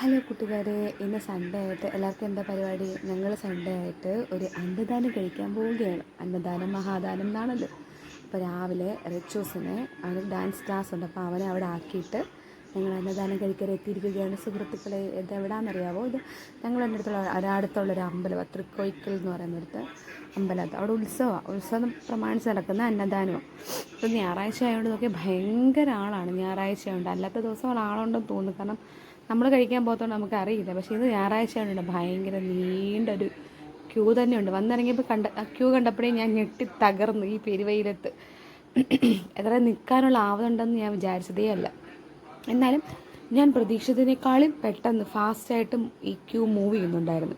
Hello കൂട്ടുകാരെ ഇന്ന് Sunday ആയിട്ട് എല്ലാവർക്കും എന്താ പരിപാടി? ഞങ്ങൾ സൺഡേ ആയിട്ട് ഒരു അന്നദാനം കഴിക്കാൻ പോവുകയാണ്. അന്നദാനം മഹാദാനം എന്നാണല്ലോ അപ്പോൾ രാവിലെ റിച്ചൂസിന് അവന് ഡാൻസ് ക്ലാസ് ഉണ്ട്. അപ്പോൾ അവനെ അവിടെ ആക്കിയിട്ട് ഞങ്ങൾ അന്നദാനം കഴിക്കാൻ എത്തിയിരിക്കുകയാണ്. സുഹൃത്തുക്കളെ ഇത് എവിടെയാണെന്നറിയാവോ ഇത് ഞങ്ങളുടെ അടുത്തുള്ള ഒരടുത്തുള്ളൊരു അമ്പലം തൃക്കോയിക്കൽ എന്ന് പറയുന്നിടത്ത് അമ്പലത്ത് അവിടെ ഉത്സവമാണ് ഉത്സവം പ്രമാണിച്ച് നടക്കുന്ന അന്നദാനമാണ് ഇപ്പം ഞായറാഴ്ച ആയതുകൊണ്ട് നോക്കിയാൽ ഭയങ്കര ആളാണ്. ഞായറാഴ്ച ആയതുകൊണ്ട് അല്ലാത്ത ദിവസം ആളുണ്ടെന്ന് തോന്നുന്നു. കാരണം നമ്മൾ കഴിക്കാൻ പോകത്തോണ്ട് നമുക്ക് അറിയില്ല പക്ഷേ ഇത് ഞായറാഴ്ച ആയതുകൊണ്ട് ഭയങ്കര നീണ്ടൊരു ക്യൂ തന്നെയുണ്ട്. വന്നിറങ്ങിയപ്പോൾ കണ്ട ക്യൂ കണ്ടപ്പോഴേ ഞാൻ ഞെട്ടി തകർന്നു ഈ പെരുവയിലത്ത്. എത്ര നിൽക്കാനുള്ള ആവതുണ്ടെന്ന് ഞാൻ വിചാരിച്ചതേ അല്ല. എന്നാലും ഞാൻ പ്രതീക്ഷിച്ചതിനേക്കാളും പെട്ടെന്ന് ഫാസ്റ്റായിട്ടും ഈ ക്യൂ മൂവ് ചെയ്യുന്നുണ്ടായിരുന്നു.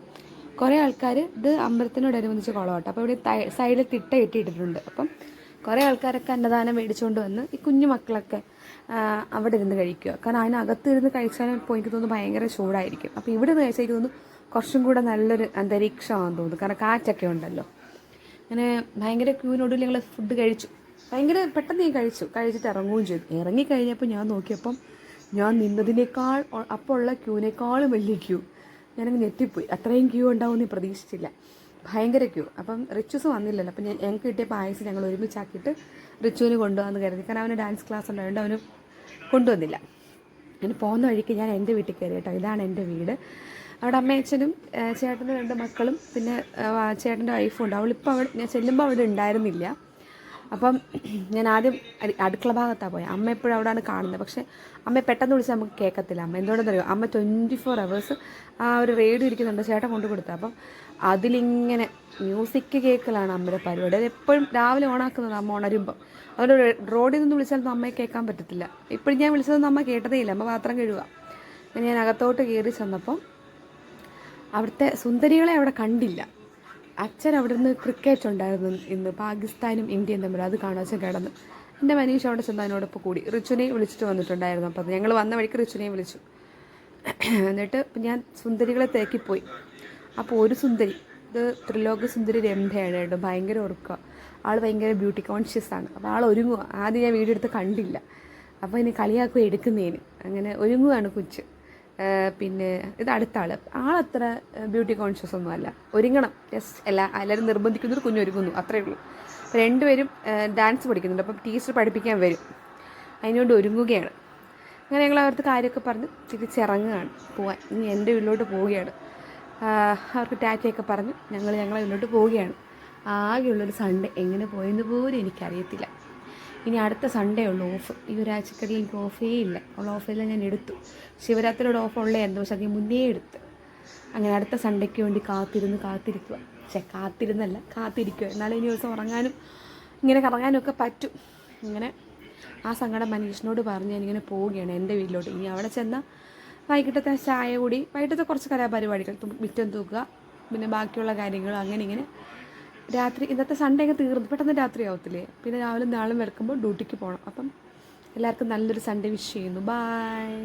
കുറേ ആൾക്കാർ ഇത് അമ്പലത്തിനോടനുബന്ധിച്ച് കുളമാട്ടോ അപ്പോൾ ഇവിടെ സൈഡിൽ തിട്ട ഇട്ടിട്ടുണ്ട് അപ്പം കുറേ ആൾക്കാരൊക്കെ അന്നദാനം മേടിച്ചുകൊണ്ട് വന്ന് ഈ കുഞ്ഞു മക്കളൊക്കെ അവിടെ ഇരുന്ന് കഴിക്കുക. കാരണം അതിനകത്ത് ഇരുന്ന് കഴിച്ചാൽ ഇപ്പോൾ എനിക്ക് തോന്നുന്നു ഭയങ്കര ചൂടായിരിക്കും. അപ്പോൾ ഇവിടെ നിന്ന് കഴിച്ചാൽ എനിക്ക് തോന്നുന്നു കുറച്ചും കൂടെ നല്ലൊരു അന്തരീക്ഷമാണെന്ന് തോന്നുന്നു. കാരണം കാറ്റൊക്കെ ഉണ്ടല്ലോ. അങ്ങനെ ഭയങ്കര ക്യൂവിനോട് ഞങ്ങൾ ഫുഡ് കഴിച്ചു. ഭയങ്കര പെട്ടെന്ന് ഞാൻ കഴിച്ചു. കഴിച്ചിട്ട് ഇറങ്ങുകയും ചെയ്തു. ഇറങ്ങി കഴിഞ്ഞപ്പോൾ ഞാൻ നോക്കിയപ്പം ഞാൻ നിന്നതിനേക്കാൾ അപ്പോൾ ഉള്ള ക്യൂവിനേക്കാളും വലിയ ക്യൂ. ഞാനങ്ങ് ഞെട്ടിപ്പോയി. അത്രയും ക്യൂ ഉണ്ടാവുമെന്ന് എന്ന് പ്രതീക്ഷിച്ചില്ല. ഭയങ്കര ക്യൂ അപ്പം റിച്ചൂസ് വന്നില്ലല്ലോ. അപ്പം ഞാൻ ഞങ്ങൾക്ക് കിട്ടിയ പായസം ഞങ്ങൾ ഒരുമിച്ചാക്കിയിട്ട് റിച്ചുവിന് കൊണ്ടുവന്ന് കരുതി. കാരണം അവന് ഡാൻസ് ക്ലാസ് ഉണ്ടായതുകൊണ്ട് അവന് കൊണ്ടുവന്നില്ല. അങ്ങനെ പോകുന്ന വഴിക്ക് ഞാൻ എന്റെ വീട്ടിൽ കയറി കേട്ടോ. ഇതാണ് എന്റെ വീട്. അവിടെ അമ്മയച്ഛനും ഏഹ് ചേട്ടന്റെ രണ്ട് മക്കളും പിന്നെ ചേട്ടന്റെ വൈഫും ഉണ്ട്. അവളിപ്പോൾ അവിടെ ഞാൻ ചെല്ലുമ്പോൾ അവിടെ ഉണ്ടായിരുന്നില്ല. അപ്പം ഞാൻ ആദ്യം അടുക്കള ഭാഗത്താണ് പോയത് അമ്മ എപ്പോഴും അവിടെയാണ് കാണുന്നത്. പക്ഷേ അമ്മ പെട്ടെന്ന് വിളിച്ചാൽ നമുക്ക് കേൾക്കത്തില്ല അമ്മ എന്തുകൊണ്ടെന്നറിയോ? അമ്മ ട്വന്റി ഫോർ അവേഴ്സ് ആ ഒരു റേഡിയോ ഇരിക്കുന്നുണ്ട്. ചേട്ടൻ കൊണ്ടു കൊടുത്തത്. അപ്പം അതിലിങ്ങനെ മ്യൂസിക് കേൾക്കലാണ് അമ്മയുടെ പരിപാടി. അത് എപ്പോഴും രാവിലെ ഓണാക്കുന്നത് അമ്മ ഉണരുമ്പം. അതുകൊണ്ട് റോഡിൽ നിന്ന് വിളിച്ചാലൊന്നും അമ്മയെ കേൾക്കാൻ പറ്റത്തില്ല. ഇപ്പോഴും ഞാൻ വിളിച്ചതൊന്നും അമ്മ കേട്ടതേ ഇല്ല അമ്മ പാത്രം കഴുകുക. ഞാൻ അകത്തോട്ട് കയറി ചെന്നപ്പം അവിടുത്തെ സുന്ദരികളെ അവിടെ കണ്ടില്ല. അച്ഛൻ അവിടെ നിന്ന് ക്രിക്കറ്റ് ഉണ്ടായിരുന്നു. ഇന്ന് പാകിസ്ഥാനും ഇന്ത്യയും തമ്മിൽ അത് കാണാൻ വെച്ചാൽ കിടന്നു. എന്റെ മനീഷ് അവിടെ ചെന്ന് അതിനോടൊപ്പം കൂടി. റിച്ചുനെയും വിളിച്ചിട്ട് വന്നിട്ടുണ്ടായിരുന്നു. അപ്പം ഞങ്ങൾ വന്ന വഴിക്ക് റിച്ചുനെയും വിളിച്ചു. എന്നിട്ട് ഞാൻ സുന്ദരികളെ തേക്കിപ്പോയി. അപ്പോൾ ഒരു സുന്ദരി ഇത് ത്രിലോക സുന്ദരി രംഭയാണ് കേട്ടോ. ഭയങ്കര ഉറക്കുക ആൾ ഭയങ്കര ബ്യൂട്ടി കോൺഷ്യസ് ആണ്. അപ്പോൾ ആൾ ഒരുങ്ങുക ആദ്യം ഞാൻ വീടെടുത്ത് കണ്ടില്ല. അപ്പോൾ ഇനി കളിയാക്കുക എടുക്കുന്നതിന്. അങ്ങനെ ഒരുങ്ങുകയാണ് കൊച്ച്. പിന്നെ ഇത് അടുത്ത ആൾ ആളത്ര ബ്യൂട്ടി കോൺഷ്യസ് ഒന്നും അല്ല. ഒരുങ്ങണം. ജസ്റ്റ് എല്ലാ എല്ലാവരും കുഞ്ഞ് ഒരുങ്ങുന്നു. അത്രയേ ഉള്ളൂ. രണ്ടുപേരും ഡാൻസ് പഠിക്കുന്നുണ്ട്. അപ്പം ടീച്ചർ പഠിപ്പിക്കാൻ വരും. അതിനോട് ഒരുങ്ങുകയാണ്. അങ്ങനെ ഞങ്ങൾ അവർക്ക് കാര്യമൊക്കെ പറഞ്ഞ് തിരിച്ചിറങ്ങുകയാണ്. പോകാൻ ഇനി എന്റെ വീട്ടിലോട്ട് പോവുകയാണ്. അവർക്ക് ടാറ്റയൊക്കെ പറഞ്ഞ് ഞങ്ങൾ ഞങ്ങളെ വീട്ടിലോട്ട് പോവുകയാണ്. ആകെയുള്ളൊരു സൺഡേ എങ്ങനെ പോയെന്ന് പോലും എനിക്കറിയത്തില്ല. ഇനി അടുത്ത സൺഡേ ഉള്ളൂ ഓഫ് ഈ ഒരാഴ്ചക്കിടയിൽ എനിക്ക് ഓഫേ ഇല്ല. ഉള്ള ഓഫെല്ലാം ഞാൻ എടുത്തു. ശിവരാത്രിയുടെ ഓഫ് ഉള്ളതായിരുന്നു പക്ഷെ അതിന് മുന്നേ എടുത്ത്. അങ്ങനെ അടുത്ത സൺഡേക്ക് വേണ്ടി കാത്തിരുന്ന് കാത്തിരിക്കുക പക്ഷേ കാത്തിരുന്നല്ല കാത്തിരിക്കുക എന്നാലും ഇനി ദിവസം ഉറങ്ങാനും ഇങ്ങനെ കറങ്ങാനും ഒക്കെ പറ്റും. ഇങ്ങനെ ആ സങ്കടം മനീഷിനോട് പറഞ്ഞ് ഞാനിങ്ങനെ പോവുകയാണ് എന്റെ വീട്ടിലോട്ട്. ഇനി അവിടെ ചെന്നാൽ വൈകിട്ടത്തെ ചായ കൂടി വൈകിട്ടത്തെ കുറച്ച് കലാപരിപാടികൾ മുറ്റം തൂക്കുക പിന്നെ ബാക്കിയുള്ള കാര്യങ്ങളും അങ്ങനെ ഇങ്ങനെ രാത്രി ഇന്നത്തെ സൺഡേ ഒക്കെ തീർന്നു. പെട്ടെന്ന് രാത്രി ആവത്തില്ലേ? പിന്നെ രാവിലെ നാളെ വെളുക്കുമ്പോൾ ഡ്യൂട്ടിക്ക് പോകണം അപ്പം എല്ലാവർക്കും നല്ലൊരു സൺഡേ വിഷ് ചെയ്യുന്നു. ബായ്